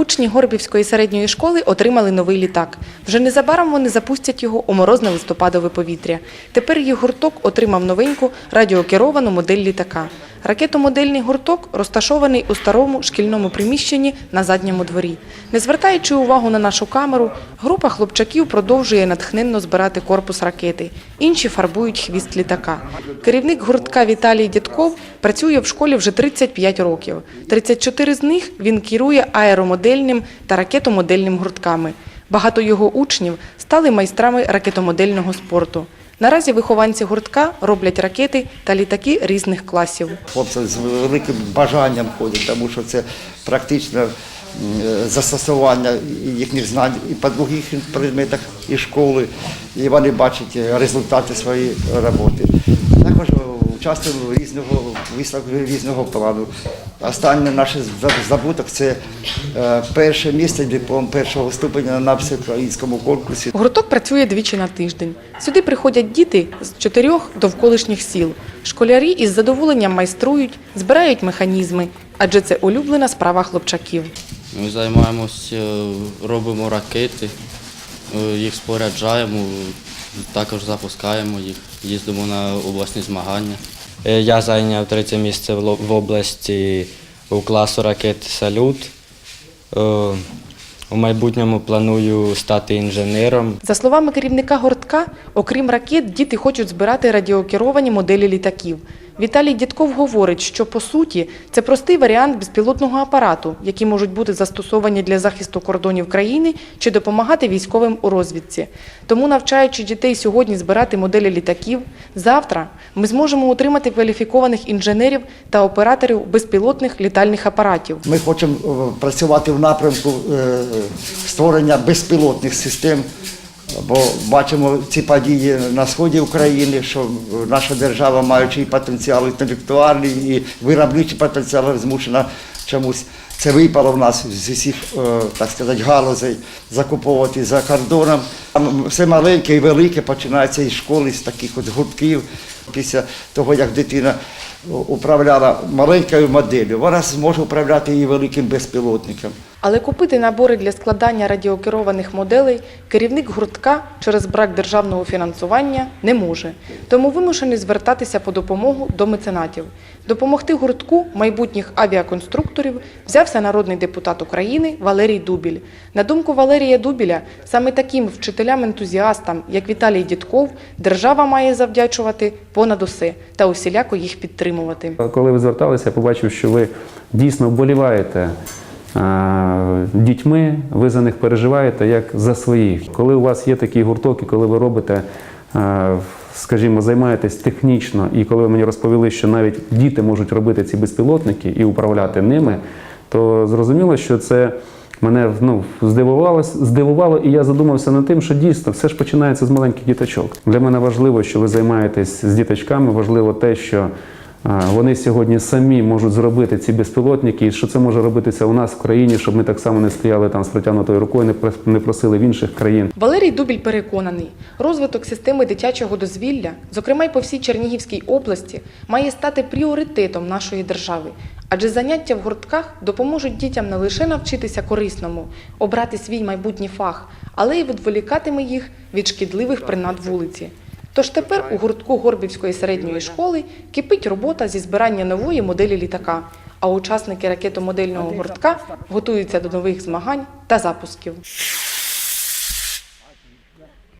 Учні Горбівської середньої школи отримали новий літак. Вже незабаром вони запустять його у морозне листопадове повітря. Тепер їх гурток отримав новеньку радіокеровану модель літака. Ракетомодельний гурток розташований у старому шкільному приміщенні на задньому дворі. Не звертаючи увагу на нашу камеру, група хлопчаків продовжує натхненно збирати корпус ракети. Інші фарбують хвіст літака. Керівник гуртка Віталій Дідков працює в школі вже 35 років. 34 з них він керує аеромодельним та ракетомодельним гуртками. Багато його учнів стали майстрами ракетомодельного спорту. Наразі вихованці гуртка роблять ракети та літаки різних класів. Хлопці з великим бажанням ходять, тому що це практично застосування їхніх знань і по других предметах і школи, і вони бачать результати своєї роботи. Також участвуємо в різного виставках різного плану. Останній наш здобуток це е, перше місце, диплом першого ступеня на всеукраїнському конкурсі. Гурток працює двічі на тиждень. Сюди приходять діти з чотирьох довколишніх сіл. Школярі із задоволенням майструють, збирають механізми, адже це улюблена справа хлопчаків. Ми займаємося, робимо ракети, е, їх споряджаємо, також запускаємо їх, їздимо на обласні змагання. Е, Я зайняв третє місце в області у класу ракет Салют. Е, У майбутньому планую стати інженером. За словами керівника гуртка, окрім ракет, діти хочуть збирати радіокеровані моделі літаків. Віталій Дідков говорить, що по суті це простий варіант безпілотного апарату, які можуть бути застосовані для захисту кордонів країни чи допомагати військовим у розвідці. Тому, навчаючи дітей сьогодні збирати моделі літаків, завтра ми зможемо отримати кваліфікованих інженерів та операторів безпілотних літальних апаратів. Ми хочемо е, працювати в напрямку е, створення безпілотних систем, бо бачимо ці події на сході України, що наша держава, маючи потенціал інтелектуальний, і виробничий потенціал, змушена чомусь. Це випало в нас з усіх, е, так сказати, галузей закуповувати за кордоном. Там Все маленьке і велике починається із школи, з таких от гуртків. Після того, як дитина управляла маленькою моделлю, вона зможе управляти і великим безпілотником. Але купити набори для складання радіокерованих моделей керівник гуртка через брак державного фінансування не може. Тому вимушений звертатися по допомогу до меценатів. Допомогти гуртку майбутніх авіаконструкторів взявся народний депутат України Валерій Дубіль. На думку Валерія Дубіля, саме таким вчителям-ентузіастам, як Віталій Дідков, держава має завдячувати понад усе та усіляко їх підтримувати. Коли ви зверталися, я побачив, що ви дійсно вболіваєте дітьми, ви за них переживаєте як за своїх. Коли у вас є такий гурток, і коли ви робите, скажімо, займаєтесь технічно, і коли ви мені розповіли, що навіть діти можуть робити ці безпілотники і управляти ними, то зрозуміло, що це. Мене ну, здивувало, здивувало, і я задумався над тим, що дійсно все ж починається з маленьких діточок. Для мене важливо, що ви займаєтесь з діточками. Важливо те, що Вони сьогодні самі можуть зробити ці безпілотники, і що це може робитися у нас в країні, щоб ми так само не стояли там з протягнутою рукою, не просили в інших країн. Валерій Дубіль переконаний, розвиток системи дитячого дозвілля, зокрема й по всій Чернігівській області, має стати пріоритетом нашої держави. Адже заняття в гуртках допоможуть дітям не лише навчитися корисному, обрати свій майбутній фах, але й відволікатиме їх від шкідливих принад вулиці. Тож тепер у гуртку Горбівської середньої школи кипить робота зі збирання нової моделі літака, а учасники ракетомодельного гуртка готуються до нових змагань та запусків.